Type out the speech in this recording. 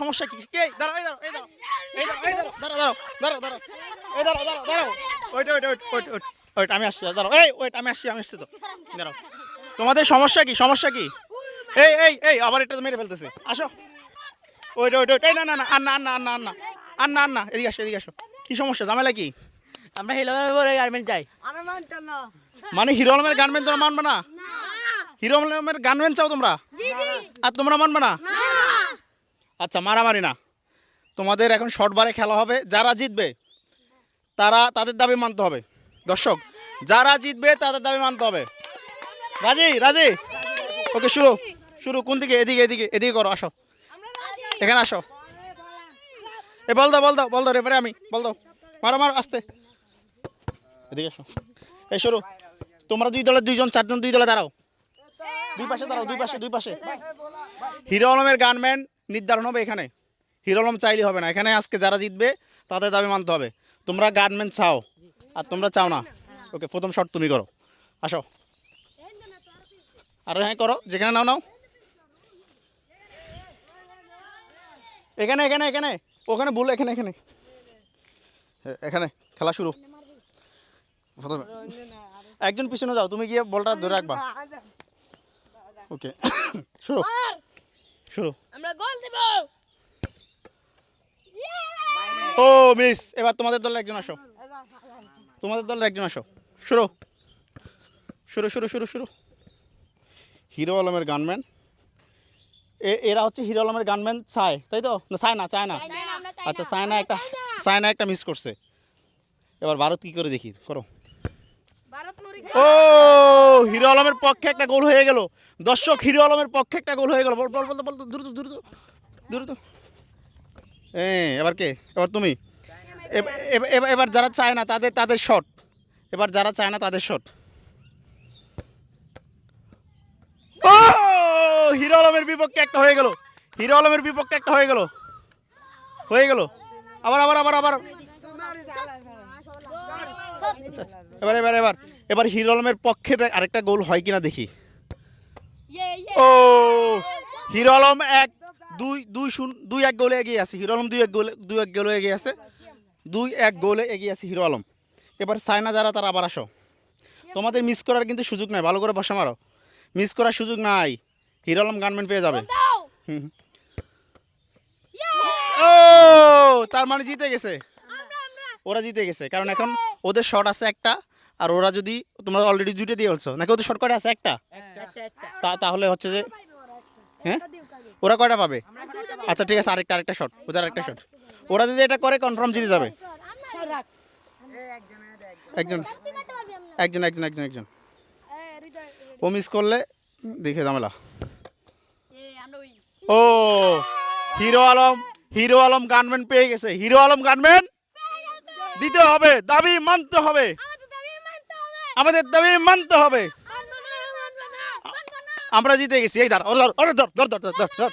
সমস্যা কি? কে? দাঁড়াও এই দাঁড়াও এই দাঁড়াও এই দাঁড়াও এই দাঁড়াও দাঁড়াও দাঁড়াও এই দাঁড়াও দাঁড়াও দাঁড়াও wait wait wait wait wait wait আমি আসছি দাঁড়াও এই ওইট আমি আসছি আমি আসছি তো দাঁড়াও। তোমাদের সমস্যা কি? সমস্যা কি? এই এই এই আবার এটা তো মেরে ফেলতেছে আসো। ওইট ওইট ওইট এই না না না আন্না আন্না আন্না আন্না আন্না আন্না এদিকে আসো এদিকে আসো। কি সমস্যা ঝামেলা কি? আমরা হিলো বলে গার্মেন্ট যাই। মানে হিরো আলমের গানম্যান তোমরা মানবে না? হিরো আলমের গানম্যান চাও তোমরা? আর তোমরা মানবে না। আচ্ছা মারামারি না। তোমাদের এখন শর্টবারে খেলা হবে। যারা জিতবে, তারা তাদের দাবি মানতে হবে। দর্শক, যারা জিতবে, তাদের দাবি মানতে হবে। রাজি? রাজি? ওকে, শুরু। শুরু, কোন দিকে? এদিকে এদিকে এদিকে করো, আসো। এখানে আসো। এ, বল দাও বল দাও বল দাও রেফারে আমি, বল দাও। মারো মারো, আস্তে। এদিকে আসো। এই, শুরু। তোমরা দুই দলের দুইজন, চারজন দুই দলে দাঁড়াও। দুই পাশে দাঁড়াও দুই পাশে দুই পাশে। হিরো আলমের গানম্যান নির্ধারণ হবে এখানে। হিরো আলম চাইলে হবে না। এখানে আজকে যারা জিতবে তাদের দাবি মানতে হবে। তোমরা গানম্যান চাও আর তোমরা চাও না। ওকে প্রথম শট তুমি করো। আসো। আর হ্যাঁ করো। যেখানে নাও নাও। এখানে এখানে এখানে। ওখানে ভুল এখানে এখানে। এখানে খেলা শুরু। একজন পিছনে যাও তুমি গিয়ে বলটা ধরে রাখবা। ওকে। শুরু শুরু আমরা গোল দেব! ও মিস এবার তোমাদের দলের একজন আসো। তোমাদের দলের একজন আসো। শুরু শুরু শুরু শুরু শুরু হিরো আলমের গানম্যান। এরা হচ্ছে হিরো আলমের গানম্যান চায় তাই তো? না চায় না চায় না। আচ্ছা সায়না একটা সায়না একটা মিস করছে। এবার ভারত কি করে দেখি? করো। ও, হিরো আলমের পক্ষে একটা গোল হয়ে গেল। দর্শক, হিরো আলমের পক্ষে একটা গোল হয়ে গেল। বল বল দ্রুত দ্রুত দ্রুত। হ্যাঁ এবার কে? এবার তুমি। এব- এব- এব- এবার যারা চায় না, তাদের তাদের শট এবার যারা চায় না, তাদের শট ও, হিরো আলমের বিপক্ষে একটা হয়ে গেল। হিরো আলমের বিপক্ষে একটা হয়ে গেল। হয়ে গেল। আবার আবার আবার আবার। এবার এবার এবার। এবার হিরো আলমের পক্ষে আরেকটা গোল হয় কিনা দেখি। ইয়ে ইয়ে ও হিরো আলম এক দুই দুই শূন্য দুই এক গোলে এগিয়ে আছে। হিরো আলম দুই এক গোলে দুই এক গোলে এগিয়ে আছে। দুই এক গোলে এগিয়ে আছে হিরো আলম এবার সাইনা যারা তারা আবার আসো। তোমাদের মিস করার কিন্তু সুযোগ নাই। ভালো করে বসা মারো। মিস করার সুযোগ নাই। হিরো আলম গানম্যান পেয়ে যাবে। ও তার মানে জিতে গেছে। ওরা জিতে গেছে। কারণ এখন ওদের শট আছে একটা আর ওরা যদি তোমরা অলরেডি দুইটা দিয়ে বলছো নাকি ওদের শট কয়টা আছে? একটা? তা তাহলে হচ্ছে যে হ্যাঁ? ওরা কয়টা পাবে? আচ্ছা ঠিক আছে আরেকটা আরেকটা শট ওদের আরেকটা শট ওরা যদি এটা করে কনফার্ম জিতে যাবে। একজন একজন একজন। একজন। একজন ও মিস করলে দেখে ঝামেলা। ও hero Alam hero Alam gunman পেয়ে গেছে। হিরো আলম গানম্যান দিতে হবে দাবি মানতে হবে। আমাদের দাবি মানতে হবে। আমরা জিতে গেছি এই ধর ধর ধর ধর ধর ধর ধর।